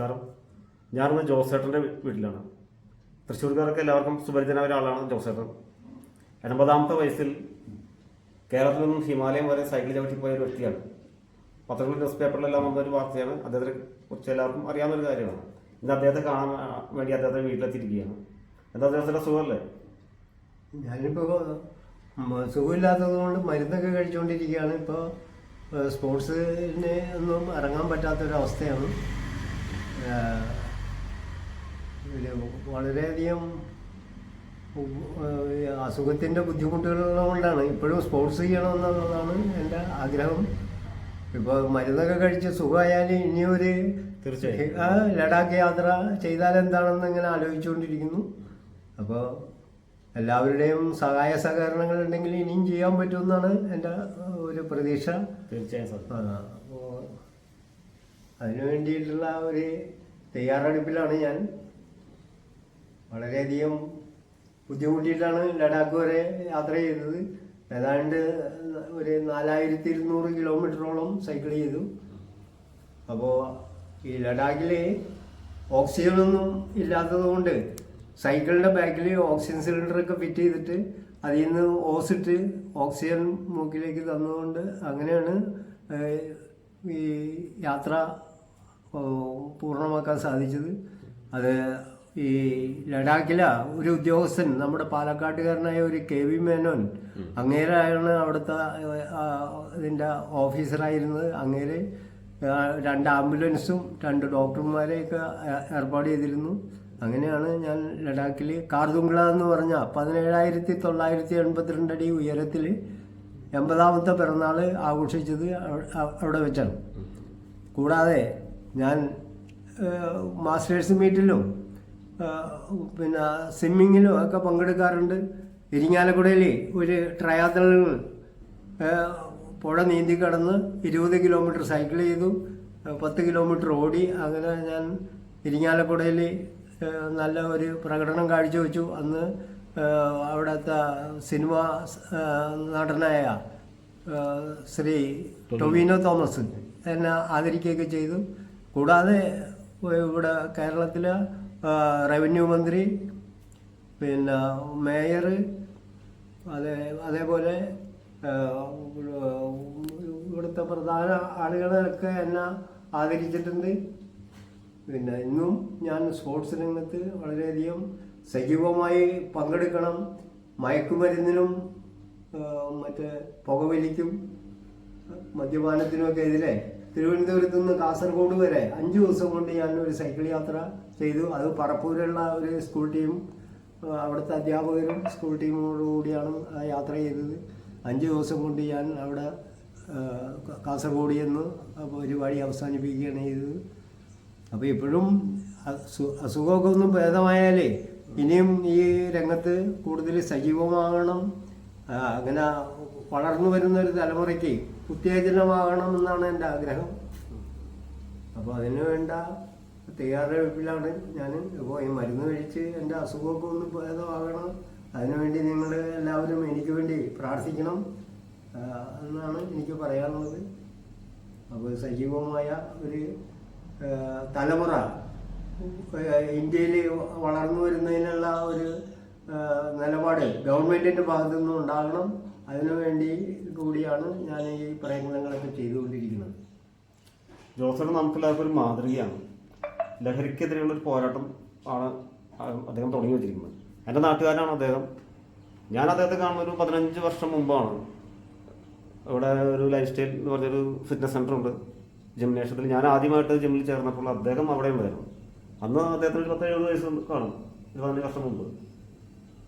നമസ്കാരം. ഞാനിന്ന് ജോസേട്ടന്റെ വീട്ടിലാണ്. തൃശ്ശൂർക്കാർക്ക് എല്ലാവർക്കും സുപരിചിതനായ ഒരാളാണ് ജോസേട്ടൻ. എൺപതാമത്തെ വയസ്സിൽ കേരളത്തിൽ നിന്നും ഹിമാലയം വരെ സൈക്കിൾ ചവിട്ടി പോയ ഒരു വ്യക്തിയാണ്. പത്രങ്ങളിൽ ന്യൂസ് പേപ്പറിലെല്ലാം വന്ന ഒരു വാർത്തയാണ്. അദ്ദേഹത്തെ കുറിച്ച് എല്ലാവർക്കും അറിയാവുന്ന ഒരു കാര്യമാണ്. ഇന്ന് അദ്ദേഹത്തെ കാണാൻ വേണ്ടി അദ്ദേഹത്തെ വീട്ടിലെത്തിയിരിക്കുകയാണ്. എന്താ അദ്ദേഹത്തിന്റെ സുഖമല്ലേ? ഞാനിപ്പോൾ സുഖമില്ലാത്തത് കൊണ്ട് മരുന്നൊക്കെ കഴിച്ചുകൊണ്ടിരിക്കുകയാണ് ഇപ്പോൾ സ്പോർട്സിന് ഒന്നും ഇറങ്ങാൻ പറ്റാത്തൊരവസ്ഥയാണ്. ഒരു വളരെയധികം അസുഖത്തിന്റെ ബുദ്ധിമുട്ടുകളുള്ളതുകൊണ്ടാണ് ഇപ്പോഴും സ്പോർട്സ് ചെയ്യണമെന്നുള്ളതാണ് എന്റെ ആഗ്രഹം. ഇപ്പോൾ മരുന്നൊക്കെ കഴിച്ച് സുഖമായാൽ ഇനിയൊരു തീർച്ചയായും. ലഡാക്ക് യാത്ര ചെയ്താൽ എന്താണെന്ന് ഇങ്ങനെ ആലോചിച്ചുകൊണ്ടിരിക്കുന്നു. അപ്പോൾ എല്ലാവരുടെയും സഹായ സഹകരണങ്ങൾ ഉണ്ടെങ്കിൽ ഇനിയും ചെയ്യാൻ പറ്റുമെന്നാണ് എന്റെ ഒരു പ്രതീക്ഷ. തീർച്ചയായും അതിനു വേണ്ടിയിട്ടുള്ള ഒരു തയ്യാറെടുപ്പിലാണ് ഞാൻ. വളരെയധികം ബുദ്ധിമുട്ടിയിട്ടാണ് ലഡാക്ക് വരെ യാത്ര ചെയ്തത്. ഏതാണ്ട് ഒരു നാലായിരത്തി ഇരുന്നൂറ് കിലോമീറ്ററോളം സൈക്കിൾ ചെയ്തു. അപ്പോൾ ഈ ലഡാക്കിൽ ഓക്സിജനൊന്നും ഇല്ലാത്തത് കൊണ്ട് സൈക്കിളിന്റെ ബാക്കിൽ ഓക്സിജൻ സിലിണ്ടറൊക്കെ ഫിറ്റ് ചെയ്തിട്ട് അതിൽ നിന്ന് ഓസിട്ട് ഓക്സിജൻ മൂക്കിലേക്ക് തന്നതുകൊണ്ട് അങ്ങനെയാണ് ഈ യാത്ര പൂർണമാക്കാൻ സാധിച്ചത്. അത് ഈ ലഡാക്കില ഒരു ഉദ്യോഗസ്ഥൻ നമ്മുടെ പാലക്കാട്ടുകാരനായ ഒരു കെ വി മേനോൻ അങ്ങേരാണ് അവിടുത്തെ ഇതിന്റെ ഓഫീസറായിരുന്നത്. അങ്ങേര് രണ്ട് ആംബുലൻസും രണ്ട് ഡോക്ടർമാരെയൊക്കെ ഏർപ്പാട് ചെയ്തിരുന്നു. അങ്ങനെയാണ് ഞാൻ ലഡാക്കിൽ കാർദുംഗ്ല എന്ന് പറഞ്ഞ പതിനേഴായിരത്തി തൊള്ളായിരത്തി എൺപത്തിരണ്ട് അടി ഉയരത്തിൽ എൺപതാമത്തെ പിറന്നാൾ ആഘോഷിച്ചത് അവ- അവ- അവിടെ വെച്ചാണ്. കൂടാതെ ഞാൻ മാസ്റ്റേഴ്സ് മീറ്റിലും പിന്നെ സ്വിമ്മിങ്ങിലും ഒക്കെ പങ്കെടുക്കാറുണ്ട്. ഇരിങ്ങാലക്കുടയിൽ ഒരു ട്രയാത്തലിൽ പുഴ നീന്തി കടന്ന് ഇരുപത് കിലോമീറ്റർ സൈക്കിൾ ചെയ്തു. പത്ത് കിലോമീറ്റർ ഓടി അങ്ങനെ ഞാൻ ഇരിങ്ങാലക്കുടയിൽ നല്ല ഒരു പ്രകടനം കാഴ്ചവെച്ചു. അന്ന് അവിടുത്തെ സിനിമ നടനായ ശ്രീ ടൊവിനോ തോമസ് എന്നെ ആദരിക്കുകയൊക്കെ ചെയ്തു. കൂടാതെ ഇവിടെ കേരളത്തിലെ ഏഹ്, റവന്യൂ മന്ത്രി പിന്നെ മേയർ അതേ അതേപോലെ ഇവിടുത്തെ പ്രധാന ആളുകളൊക്കെ എന്നെ ആദരിച്ചിട്ടുണ്ട്. പിന്നെ ഇന്നും ഞാൻ സ്പോർട്സ് രംഗത്ത് വളരെയധികം സജീവമായി പങ്കെടുക്കണം. മയക്കുമരുന്നിനും മറ്റേ പുകവലിക്കും മദ്യപാനത്തിനുമൊക്കെ എതിരെ തിരുവനന്തപുരത്ത് നിന്ന് കാസർഗോഡ് വരെ അഞ്ച് ദിവസം കൊണ്ട് ഞാൻ ഒരു സൈക്കിൾ യാത്ര ചെയ്തു. അത് പറപ്പൂരുള്ള ഒരു സ്കൂൾ ടീം അവിടുത്തെ അധ്യാപകരും സ്കൂൾ ടീമോടുകൂടിയാണ് യാത്ര ചെയ്തത്. അഞ്ച് ദിവസം കൊണ്ട് ഞാൻ അവിടെ കാസർഗോഡ് ചെന്ന് പരിപാടി അവസാനിപ്പിക്കുകയാണ് ചെയ്തത്. അപ്പോൾ ഇപ്പോഴും അസു- അസുഖമൊക്കെ ഒന്നും ഭേദമായാലേ ഇനിയും ഈ രംഗത്ത് കൂടുതൽ സജീവമാകണം. അങ്ങനെ വളർന്നു വരുന്ന ഒരു തലമുറയ്ക്ക് ഉത്തേജനമാകണം എന്നാണ് എന്റെ ആഗ്രഹം. അപ്പോൾ അതിന് വേണ്ട തയ്യാറെടുപ്പിലാണ് ഞാൻ ഇപ്പോൾ ഈ മരുന്ന് കഴിച്ച് എന്റെ അസുഖമൊക്കെ ഒന്ന് ഭേദമാകണം. അതിനുവേണ്ടി നിങ്ങൾ എല്ലാവരും എനിക്ക് വേണ്ടി പ്രാർത്ഥിക്കണം എന്നാണ് എനിക്ക് പറയാനുള്ളത്. അപ്പോൾ സജീവമായ ഒരു തലമുറ ഇന്ത്യയിൽ വളർന്നു വരുന്നതിനുള്ള ഒരു നിലപാട് ഗവൺമെന്റിന്റെ ഭാഗത്തു നിന്നും ഉണ്ടാകണം. അതിനുവേണ്ടി കൂടിയാണ് ഞാൻ ഈ പ്രയത്നങ്ങളൊക്കെ ചെയ്തുകൊണ്ടിരിക്കുന്നത്. ജോസഫ് നമുക്കെല്ലാവർക്കും ഒരു മാതൃകയാണ്. ലഹരിക്കെതിരെയുള്ള ഒരു പോരാട്ടം ആണ് അദ്ദേഹം തുടങ്ങി വെച്ചിരിക്കുന്നത്. എന്റെ നാട്ടുകാരനാണ് അദ്ദേഹം. ഞാൻ അദ്ദേഹത്തെ കാണുന്ന ഒരു പതിനഞ്ച് വർഷം മുമ്പാണ്. ഇവിടെ ഒരു ലൈഫ് സ്റ്റൈൽ എന്ന് പറഞ്ഞൊരു ഫിറ്റ്നസ് സെന്റർ ഉണ്ട്. ജിംനേഷ്യത്തിൽ ഞാൻ ആദ്യമായിട്ട് ജിമ്മിൽ ചേർന്നപ്പോൾ അദ്ദേഹം അവിടെ ഉണ്ടായിരുന്നു അന്ന് അദ്ദേഹത്തിന് ഒരു പത്ത് എഴുപത് വയസ്സ് കാണും. ഒരു പതിനഞ്ച് വർഷം മുമ്പ്.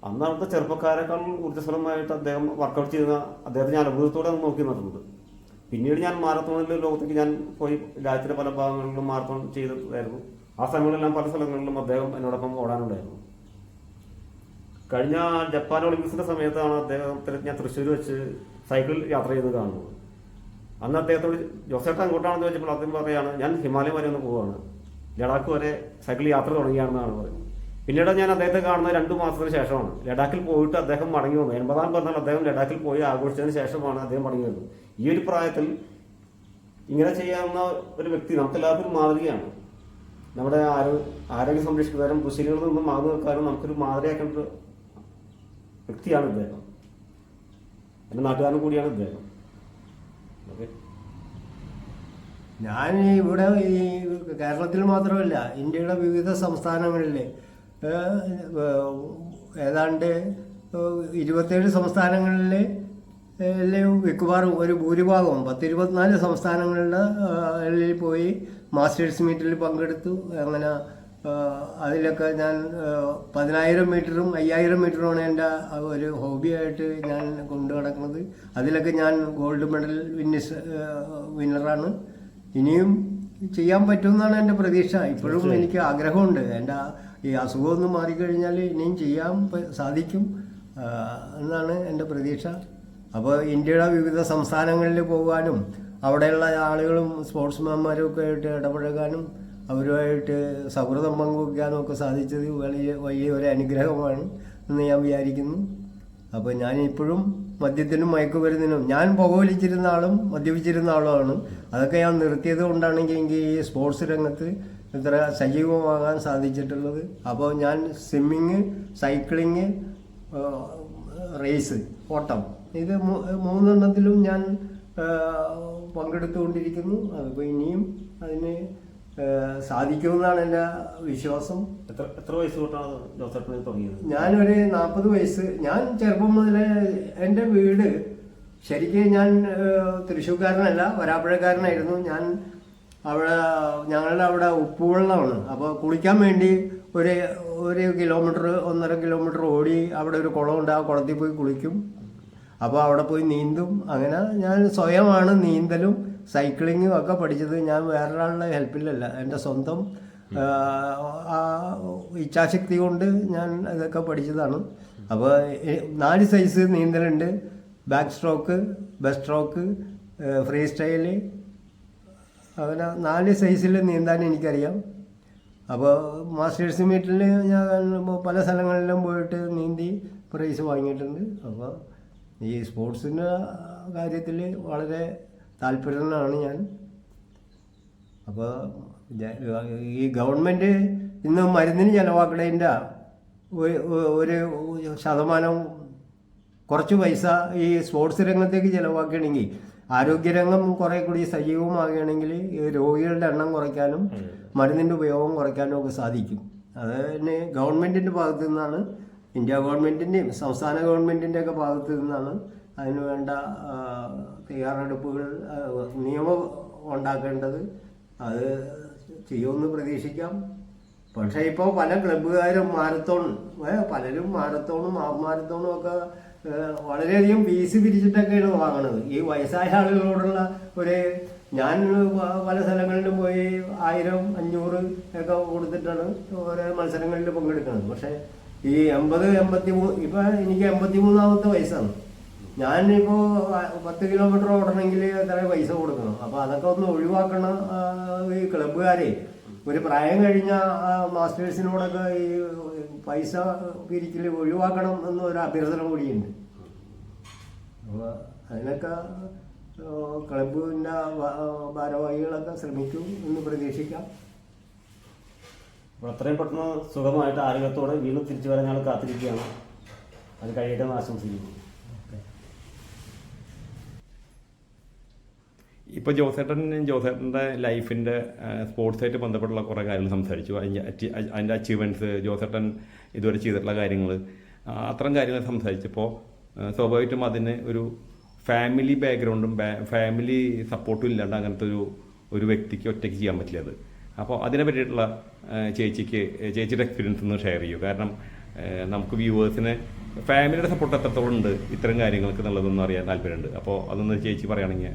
അന്ന് അവിടുത്തെ ചെറുപ്പക്കാരെക്കാൾ ഊർജസ്വലമായിട്ട് അദ്ദേഹം വർക്കൗട്ട് ചെയ്യുന്ന അദ്ദേഹത്തെ ഞാൻ അത്ഭുതത്തോടെ നോക്കി നടന്നത്. പിന്നീട് ഞാൻ മാരത്തോണിൽ ലോകത്തേക്ക് ഞാൻ പോയി രാജ്യത്തിലെ പല ഭാഗങ്ങളിലും മാരത്തോൺ ചെയ്തതായിരുന്നു ആ സമയങ്ങളിലെല്ലാം പല സ്ഥലങ്ങളിലും അദ്ദേഹം എന്നോടൊപ്പം ഓടാനുണ്ടായിരുന്നു. കഴിഞ്ഞ ജപ്പാൻ ഒളിമ്പിക്സിന്റെ സമയത്താണ് അദ്ദേഹത്തിന് ഞാൻ തൃശ്ശൂർ വെച്ച് സൈക്കിൾ യാത്ര ചെയ്ത് കാണുന്നത്. അന്ന് അദ്ദേഹത്തോട് ജോസേട്ടൻ അങ്ങോട്ടാണെന്ന് ചോദിച്ചപ്പോൾ അദ്ദേഹം പറയാണ് ഞാൻ ഹിമാലയം വരെ ഒന്ന് പോവുകയാണ്. ലഡാക്ക് വരെ സൈക്കിൾ യാത്ര തുടങ്ങിയാണെന്നാണ് പറയുന്നത് പിന്നീട് ഞാൻ അദ്ദേഹത്തെ കാണുന്നത് രണ്ടു മാസത്തിന് ശേഷമാണ്. ലഡാക്കിൽ പോയിട്ട് അദ്ദേഹം മടങ്ങി വന്നു. എൺപതാം പറഞ്ഞാൽ അദ്ദേഹം ലഡാക്കിൽ പോയി ആഘോഷിച്ചതിന് ശേഷമാണ് അദ്ദേഹം മടങ്ങി വന്നത്. ഈ ഒരു പ്രായത്തിൽ ഇങ്ങനെ ചെയ്യാവുന്ന ഒരു വ്യക്തി നമുക്ക് എല്ലാവർക്കും മാതൃകയാണ്. നമ്മുടെ ആരോഗ്യ ആരോഗ്യം സംരക്ഷിക്കാനും കുശലികളിൽ നിന്നും മാറി നിൽക്കാനും നമുക്കൊരു മാതൃകയാക്കേണ്ട ഒരു വ്യക്തിയാണ് ഇദ്ദേഹം. എന്റെ നാട്ടുകാരൻ കൂടിയാണ് ഇദ്ദേഹം. ഞാൻ ഇവിടെ ഈ കേരളത്തിൽ മാത്രമല്ല ഇന്ത്യയുടെ വിവിധ സംസ്ഥാനങ്ങളിൽ ഏതാണ്ട് ഇരുപത്തേഴ് സംസ്ഥാനങ്ങളിൽ മിക്കവാറും ഒരു ഭൂരിഭാഗവും പത്തിരുപത്തിനാല് സംസ്ഥാനങ്ങളിൽ പോയി മാസ്റ്റേഴ്സ് മീറ്റിൽ പങ്കെടുത്തു. അങ്ങനെ അതിലൊക്കെ ഞാൻ പതിനായിരം മീറ്ററും അയ്യായിരം മീറ്ററുമാണ് എന്റെ ഒരു ഹോബിയായിട്ട് ഞാൻ കൊണ്ടു നടക്കുന്നത്. അതിലൊക്കെ ഞാൻ ഗോൾഡ് മെഡൽ വിന്നിസ് വിന്നറാണ്. ഇനിയും ചെയ്യാൻ പറ്റുമെന്നാണ് എന്റെ പ്രതീക്ഷ. ഇപ്പോഴും എനിക്ക് ആഗ്രഹമുണ്ട്. എന്റെ ഈ അസുഖമൊന്നും മാറിക്കഴിഞ്ഞാൽ ഇനിയും ചെയ്യാൻ സാധിക്കും. എന്നാണ് എന്റെ പ്രതീക്ഷ. അപ്പോൾ ഇന്ത്യയുടെ വിവിധ സംസ്ഥാനങ്ങളിൽ പോകാനും അവിടെയുള്ള ആളുകളും സ്പോർട്സ്മാൻമാരും ഒക്കെ ആയിട്ട് ഇടപഴകാനും അവരുമായിട്ട് സൗഹൃദം പങ്കുവയ്ക്കാനും ഒക്കെ സാധിച്ചത് വലിയ വലിയ ഒരു അനുഗ്രഹമാണ് എന്ന് ഞാൻ വിചാരിക്കുന്നു. അപ്പോൾ ഞാൻ ഇപ്പോഴും മദ്യത്തിനും മയക്കുമരുന്നിനും ഞാൻ പുകവലിച്ചിരുന്ന ആളും മദ്യപിച്ചിരുന്ന ആളുമാണ്. അതൊക്കെ ഞാൻ നിർത്തിയത് കൊണ്ടാണെങ്കിൽ എനിക്ക് ഈ സ്പോർട്സ് രംഗത്ത് ഇത്ര സജീവമാകാൻ സാധിച്ചിട്ടുള്ളത്. അപ്പോൾ ഞാൻ സ്വിമ്മിങ് സൈക്ലിങ് റേസ് ഓട്ടം ഇത് മൂന്നെണ്ണത്തിലും ഞാൻ പങ്കെടുത്തുകൊണ്ടിരിക്കുന്നു. അതിപ്പോൾ ഇനിയും അതിന് സാധിക്കുമെന്നാണ് എന്റെ വിശ്വാസം. എത്ര എത്ര വയസ്സ് തൊട്ടാണ് തുടങ്ങിയത്? ഞാനൊരു നാൽപ്പത് വയസ്സ്. ഞാൻ ചെറുപ്പം മുതലേ എന്റെ വീട് ശരിക്കും ഞാൻ തൃശ്ശൂർക്കാരനല്ല വരാപ്പുഴക്കാരനായിരുന്നു. ഞാൻ അവിടെ ഞങ്ങളുടെ അവിടെ ഉപ്പുവെള്ളമാണ്. അപ്പോൾ കുളിക്കാൻ വേണ്ടി ഒരു ഒരു കിലോമീറ്റർ ഒന്നര കിലോമീറ്റർ ഓടി അവിടെ ഒരു കുളം ഉണ്ട് ആ കുളത്തിൽ പോയി കുളിക്കും. അപ്പോൾ അവിടെ പോയി നീന്തും. അങ്ങനെ ഞാൻ സ്വയമാണ് നീന്തലും സൈക്ലിങ്ങും ഒക്കെ പഠിച്ചത്. ഞാൻ വേറൊരാളുടെ ഹെൽപ്പിലല്ല എന്റെ സ്വന്തം ഇച്ഛാശക്തി കൊണ്ട് ഞാൻ ഇതൊക്കെ പഠിച്ചതാണ്. അപ്പോൾ നാല് size നീന്തലുണ്ട്. Back stroke best stroke free style അങ്ങനെ നാല് സൈസിൽ നീന്താൻ എനിക്കറിയാം. അപ്പോൾ മാസ്റ്റേഴ്സ് മീറ്റിൽ ഞാൻ പല സ്ഥലങ്ങളിലും പോയിട്ട് നീന്തി പ്രൈസ് വാങ്ങിയിട്ടുണ്ട്. അപ്പോൾ ഈ സ്പോർട്സിന്റെ കാര്യത്തിൽ വളരെ താല്പര്യനാണ് ഞാൻ. അപ്പോൾ ഈ ഗവൺമെന്റ് ഇന്ന് മരുന്നിന് ചിലവാക്കണതിന്റെ ഒരു ശതമാനം കുറച്ച് പൈസ ഈ സ്പോർട്സ് രംഗത്തേക്ക് ചിലവാക്കുകയാണെങ്കിൽ ആരോഗ്യരംഗം കുറെ കൂടി സജീവമാകുകയാണെങ്കിൽ രോഗികളുടെ എണ്ണം കുറയ്ക്കാനും മരുന്നിന്റെ ഉപയോഗം കുറയ്ക്കാനും ഒക്കെ സാധിക്കും. അത് തന്നെ ഗവൺമെന്റിന്റെ ഭാഗത്തു നിന്നാണ് ഇന്ത്യ ഗവൺമെന്റിന്റെയും സംസ്ഥാന ഗവൺമെന്റിന്റെ ഒക്കെ ഭാഗത്തു നിന്നാണ് അതിന് വേണ്ട തയ്യാറെടുപ്പുകൾ നിയമം ഉണ്ടാക്കേണ്ടത്. അത് ചെയ്യുമെന്ന് പ്രതീക്ഷിക്കാം. പക്ഷേ ഇപ്പോൾ പല ക്ലബ്ബുകാരും മാരത്തോൺ പലരും മാരത്തോണും ഹാഫ് മാരത്തോണും ഒക്കെ വളരെയധികം ഫീസ് പിരിച്ചിട്ടൊക്കെയാണ് വാങ്ങണത്. ഈ വയസ്സായ ആളുകളോടുള്ള ഒരു ഞാൻ പല സ്ഥലങ്ങളിലും പോയി ആയിരം അഞ്ഞൂറ് ഒക്കെ കൊടുത്തിട്ടാണ് ഓരോ മത്സരങ്ങളിൽ പങ്കെടുക്കുന്നത്. പക്ഷേ ഈ എൺപത് എൺപത്തി മൂന്ന് ഇപ്പം എനിക്ക് എൺപത്തി മൂന്നാമത്തെ വയസ്സാണ് ഞാനിപ്പോൾ പത്ത് കിലോമീറ്റർ ഓടണമെങ്കിൽ എത്ര പൈസ കൊടുക്കണം. അപ്പോൾ അതൊക്കെ ഒന്ന് ഒഴിവാക്കണം ഈ ക്ലബ്ബുകാരെ. ഒരു പ്രായം കഴിഞ്ഞ മാസ്റ്റേഴ്സിനോടൊക്കെ ഈ പൈസ പിരിക്കൽ ഒഴിവാക്കണം എന്നൊരു അഭ്യർത്ഥന കൂടിയുണ്ട്. അപ്പോൾ അതിനൊക്കെ ക്ലബിന്റെ ഭാരവാഹികളൊക്കെ ശ്രമിക്കും എന്ന് പ്രതീക്ഷിക്കാം. അത്രയും പെട്ടെന്ന് സുഖമായിട്ട് ആരോഗ്യത്തോടെ വീണ്ടും തിരിച്ചു വരാൻ ഞങ്ങൾ കാത്തിരിക്കുകയാണ്. അത് കഴിയട്ടെ എന്ന് ആശംസിക്കുന്നു. ഇപ്പോൾ ജോസേട്ടൻ ജോസേട്ടന്റെ ലൈഫിന്റെ സ്പോർട്സായിട്ട് ബന്ധപ്പെട്ടുള്ള കുറേ കാര്യങ്ങൾ സംസാരിച്ചു. അതിന്റെ അതിന്റെ അച്ചീവ്മെന്റ്സ് ജോസേട്ടൻ ഇതുവരെ ചെയ്തിട്ടുള്ള കാര്യങ്ങൾ അത്തരം കാര്യങ്ങൾ സംസാരിച്ചപ്പോൾ സ്വാഭാവികമായിട്ടും അതിന് ഒരു ഫാമിലി ബാക്ക്ഗ്രൗണ്ടും ഫാമിലി സപ്പോർട്ടും ഇല്ലാണ്ട് അങ്ങനത്തെ ഒരു ഒരു വ്യക്തിക്ക് ഒറ്റയ്ക്ക് ചെയ്യാൻ പറ്റില്ല അത്. അപ്പോൾ അതിനെ പറ്റിയിട്ടുള്ള ചേച്ചിക്ക് ചേച്ചിയുടെ എക്സ്പീരിയൻസ് ഒന്ന് ഷെയർ ചെയ്യൂ. കാരണം നമുക്ക് വ്യൂവേഴ്സിന് ഫാമിലിയുടെ സപ്പോർട്ട് എത്രത്തോളം ഉണ്ട് ഇത്തരം കാര്യങ്ങൾക്ക് എന്നുള്ളതൊന്നും അറിയാൻ താല്പര്യമുണ്ട്. അപ്പോൾ അതൊന്ന് ചേച്ചി പറയുകയാണെങ്കിൽ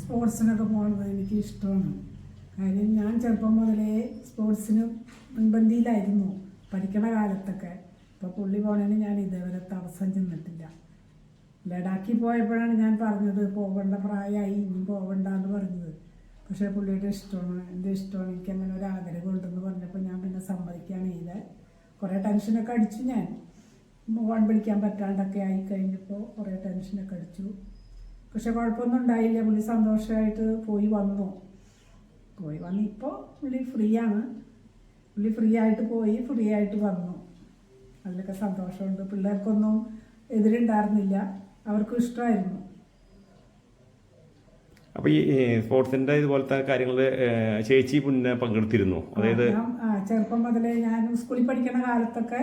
സ്പോർട്സിനൊക്കെ പോകുന്നത് എനിക്ക് ഇഷ്ടമാണ് കാര്യം ഞാൻ ചെറുപ്പം മുതലേ സ്പോർട്സിന് മുൻപന്തിയിലായിരുന്നു പഠിക്കണ കാലത്തൊക്കെ. ഇപ്പോൾ പുള്ളി പോണേന് ഞാൻ ഇതേവരെ തടസ്സം ചെന്നിട്ടില്ല. ലഡാക്കിൽ പോയപ്പോഴാണ് ഞാൻ പറഞ്ഞത് പോകേണ്ട പ്രായമായി ഇനി പോകണ്ട എന്ന് പറഞ്ഞത്. പക്ഷേ പുള്ളിയുടെ ഇഷ്ടമാണ് എന്റെ ഇഷ്ടമാണ്. എനിക്ക് അങ്ങനെ ഒരു ആഗ്രഹം ഉണ്ടെന്ന് പറഞ്ഞപ്പോൾ ഞാൻ പിന്നെ സമ്മതിക്കുകയാണ് ചെയ്തത്. കുറേ ടെൻഷനൊക്കെ അടിച്ചു ഞാൻ. പോകാൻ പിടിക്കാൻ പറ്റാണ്ടൊക്കെ ആയി കഴിഞ്ഞപ്പോൾ കുറേ ടെൻഷനൊക്കെ അടിച്ചു. പക്ഷെ കുഴപ്പമൊന്നും ഉണ്ടായില്ല. പുള്ളി സന്തോഷമായിട്ട് പോയി വന്നു. പോയി വന്ന് ഇപ്പോൾ പുള്ളി ഫ്രീ ആണ് പുള്ളി ഫ്രീ ആയിട്ട് പോയി ഫ്രീ ആയിട്ട് വന്നു. അതിലൊക്കെ സന്തോഷമുണ്ട്. പിള്ളേർക്കൊന്നും എതിരുണ്ടായിരുന്നില്ല. അവർക്കും ഇഷ്ടമായിരുന്നു. അപ്പോൾ ഈ സ്പോർട്സിന്റെ ഇതുപോലത്തെ കാര്യങ്ങൾ ചേച്ചി മുന്നേ പങ്കെടുത്തിരുന്നു? അതായത് ചെറുപ്പം മുതലേ ഞാൻ സ്കൂളിൽ പഠിക്കുന്ന കാലത്തൊക്കെ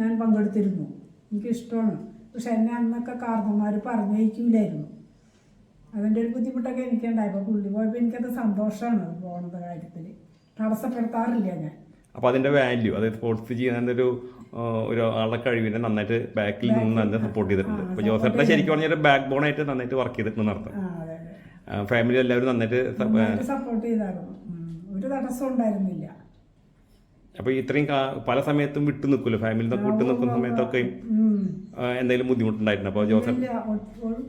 ഞാൻ പങ്കെടുത്തിരുന്നു. എനിക്ക് ഇഷ്ടമാണ് പക്ഷെ എന്നെ അന്നൊക്കെ കാർന്നന്മാർ പറഞ്ഞയക്കൂലായിരുന്നു. അതിന്റെ ഒരു ബുദ്ധിമുട്ടൊക്കെ എനിക്കുണ്ടായി. അപ്പോൾ പുള്ളി പോയപ്പോൾ എനിക്കത് സന്തോഷമാണ് പോണത് കാര്യത്തിൽ തടസ്സപ്പെടുത്താറില്ല ഞാൻ. അപ്പോൾ അതിന്റെ വാല്യൂ അതായത് സ്പോർട്സ് ചെയ്യുന്നതിന്റെ ഒരു ഒരാളുടെ കഴിവിനെ നന്നായിട്ട് ബാക്കിൽ നിന്ന് തന്നെ സപ്പോർട്ട് ചെയ്തിട്ടുണ്ട്. അപ്പൊ അപ്പോൾ ജോസേട്ടനെ ശരിക്കും പറഞ്ഞാൽ ഒരു ബാക്ക് ബോണായിട്ട് നന്നായിട്ട് വർക്ക് ചെയ്തിട്ടുണ്ട് അർത്ഥം അതെ ഫാമിലി എല്ലാവരും നന്നായിട്ട് സപ്പോർട്ട് ചെയ്തായിരുന്നു. ഒരു തടസ്സം ഉണ്ടായിരുന്നില്ല. അപ്പോൾ ഇത്രയും പല സമയത്തും വിട്ടു നിൽക്കുമല്ലോ ഫാമിലി നിന്നൊക്കെ വിട്ടു നിൽക്കുന്ന സമയത്തൊക്കെ എന്തെങ്കിലും ബുദ്ധിമുട്ടുണ്ടായിരുന്നു? അപ്പോൾ ജോസഫ്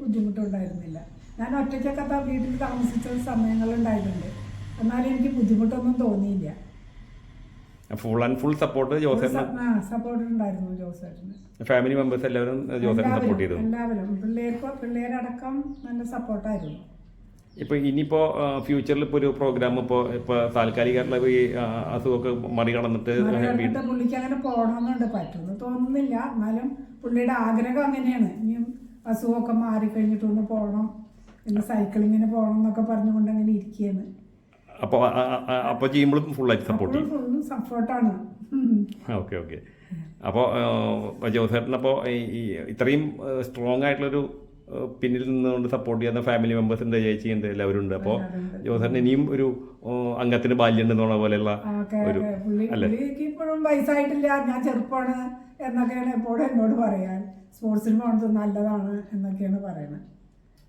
ബുദ്ധിമുട്ടുണ്ടായിരുന്നില്ല. ഞാൻ ഒറ്റയ്ക്കൊക്കെ വീട്ടിൽ താമസിച്ച സമയങ്ങളുണ്ടായിട്ടുണ്ട്. എന്നാലും എനിക്ക് ബുദ്ധിമുട്ടൊന്നും തോന്നിയില്ല. ഫുൾ ആൻഡ് ഫുൾ സപ്പോർട്ട് ജോസഫിന്? സപ്പോർട്ട് ഉണ്ടായിരുന്നു ജോസേട്ടന് ഫാമിലി മെമ്പേഴ്സ് എല്ലാവരും ജോസഫിനെ സപ്പോർട്ട് ചെയ്തു എല്ലാവരും. പിള്ളേർക്ക് പിള്ളേരടക്കം നല്ല സപ്പോർട്ടായിരുന്നു ഇപ്പോൾ ഇനിയിപ്പോൾ ഫ്യൂച്ചറിൽ ഇപ്പോൾ ഒരു പ്രോഗ്രാം ഇപ്പോൾ ഇപ്പോൾ താൽക്കാലികമായിട്ടുള്ള ഈ അസുഖമൊക്കെ മറികടന്നിട്ട് പുള്ളിക്ക് അങ്ങനെ പോകണമെന്നുണ്ട്. പറ്റുമെന്ന് തോന്നുന്നില്ല. എന്നാലും പുള്ളിയുടെ ആഗ്രഹം അങ്ങനെയാണ്. ഇനിയും അസുഖമൊക്കെ മാറിക്കഴിഞ്ഞിട്ടൊന്ന് പോകണം. പിന്നെ സൈക്കിളിങ്ങിന് പോകണം എന്നൊക്കെ പറഞ്ഞുകൊണ്ട് അങ്ങനെ ഇരിക്കുകയാണ്. അപ്പോൾ അപ്പോൾ ചെയ്യുമ്പോഴും ഫുള്ളായിട്ട് സപ്പോർട്ട് ഫുള്ളും സപ്പോർട്ടാണ് ഓക്കെ ഓക്കെ. അപ്പോൾ ജോസേട്ടനപ്പോൾ ഈ ഇത്രയും സ്ട്രോങ് ആയിട്ടുള്ളൊരു പിന്നിൽ നിന്നുകൊണ്ട് സപ്പോർട്ട് ചെയ്യുന്ന ഫാമിലി മെമ്പേഴ്സ് ഉണ്ട് ചേച്ചി ഉണ്ട് എല്ലാവരും ഉണ്ട്. അപ്പോൾ ജോസറിന് ഇനിയും ഒരു അംഗത്തിന് ബാല്യം ഉണ്ടെന്നുള്ള പോലെയുള്ള ഒരു അല്ലേ? ഇപ്പോഴും വയസ്സായിട്ടില്ല. ഞാൻ ചെറുപ്പമാണ് എന്നൊക്കെയാണ് എപ്പോഴും എന്നോട് പറയാൻ. സ്പോർട്സിന് പോകുന്നത് നല്ലതാണ് എന്നൊക്കെയാണ് പറയുന്നത്.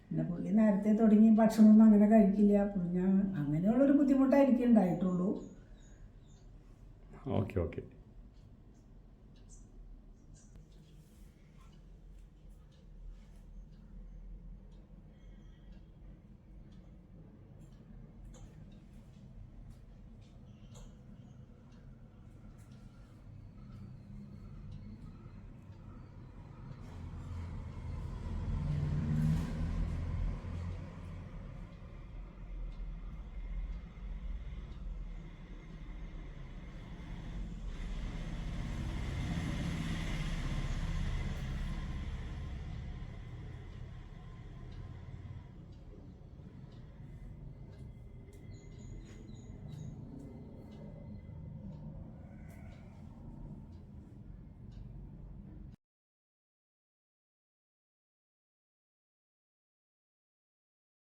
പിന്നെ പുള്ളി നേരത്തെ തുടങ്ങി ഭക്ഷണമൊന്നും അങ്ങനെ കഴിക്കില്ല. പുള്ളി അങ്ങനെയുള്ളൊരു ബുദ്ധിമുട്ടായിരിക്കും ഉണ്ടായിട്ടുള്ളൂ ഓക്കെ ഓക്കെ.